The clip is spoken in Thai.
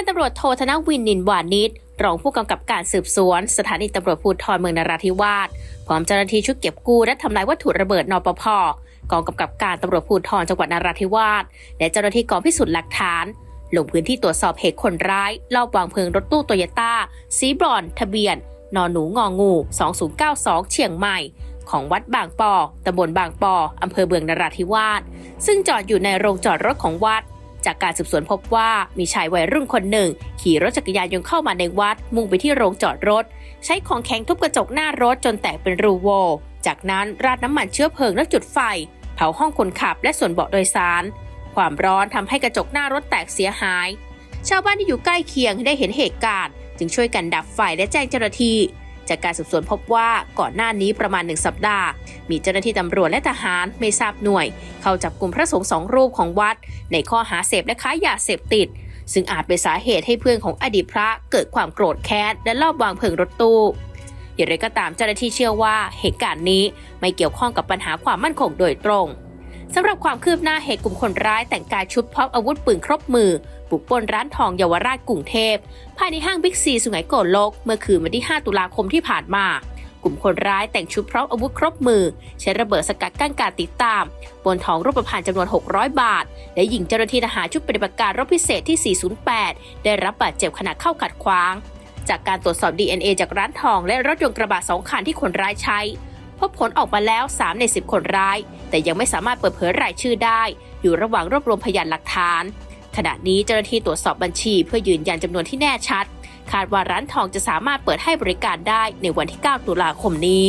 ันตำรวจโทธนวินนินวานิชรองผู้กำกับการสืบสวน สถานีตำรวจภูธรเมืองนราธิวาสพร้อมเจ้าหน้าที่ชุดเก็บกู้และทำลายวัตถุระเบิดนปภกองกำกับการตำรวจภูธรจังหวัดนราธิวาสและเจ้าหน้าที่กองพิสูจน์หลักฐาน ลงพื้นที่ตรวจสอบเหตุคนร้ายลอบวางเพลิงรถตู้โตโยต้าสีบรอน ทะเบียนนอนหนูงองู 2092 เชียงใหม่ ของวัดบางปอตำบลบางปออำเภอเมืองนราธิวาสซึ่งจอดอยู่ในโรงจอดรถของวัด จากการสืบสวนพบว่ามีชายวัยรุ่นคนหนึ่ง ขี่รถจักรยานยนต์เข้ามาในวัด มุ่งไปที่โรงจอดรถ ใช้ของแข็งทุบกระจกหน้ารถจนแตกเป็นรูโว จากนั้นราดน้ำมันเชื้อเพลิงแล้วจุดไฟ เผาห้องคนขับและส่วนเบาะโดยสาร ความร้อนทำให้กระจกหน้ารถแตกเสียหาย ชาวบ้านที่อยู่ใกล้เคียงได้เห็นเหตุการณ์ จึงช่วยกันดับไฟและแจ้งเจ้าหน้าที่ จากการสืบสวนพบว่าก่อนหน้านี้ประมาณหนึ่งสัปดาห์ มีเจ้าหน้าที่ตำรวจและทหารไม่ทราบหน่วย เข้าจับกลุ่มพระสงฆ์สองรูปของวัด ในข้อหาเสพและค้ายาเสพติด ซึ่งอาจเป็นสาเหตุให้เพื่อนของอดีตพระเกิดความโกรธแค้นและลอบวางเพลิงรถตู้อย่างไรก็ตามเจ้าหน้าที่เชื่อว่าเหตุการณ์นี้ไม่เกี่ยวข้องกับปัญหาความมั่นคงโดยตรง สำหรับความคืบหน้าเหตุกลุ่มคนร้ายแต่งกายชุดพร้อมอาวุธปืนครบมือบุกปล้นร้านทองเยาวราชกรุงเทพ ภายในห้างบิ๊กซีสุไหงโกลก เมื่อคืนวันที่ 5 ตุลาคมที่ผ่านมา กลุ่มคนร้ายแต่งชุดพร้อมอาวุธครบมือ ใช้ระเบิดสกัดกั้นการติดตาม บนทองรูปพรรณจำนวน 600 บาท และยิงเจ้าหน้าที่ทหารชุดปฏิบัติการรบพิเศษที่ 408 ได้รับบาดเจ็บขณะเข้าขัดขวาง จากการตรวจสอบ DNA จากร้านทองและรถยนต์กระบะสองคันที่คนร้ายใช้ พบผลออกมาแล้ว 3 ใน 10 คนร้าย แต่ยังไม่สามารถเปิดเผยรายชื่อได้ อยู่ระหว่างรวบรวมพยานหลักฐาน ขณะนี้เจ้าหน้าที่ตรวจสอบบัญชีเพื่อยืนยันจำนวนที่แน่ชัด คาดว่าร้านทองจะสามารถเปิดให้บริการได้ในวันที่ 9 ตุลาคมนี้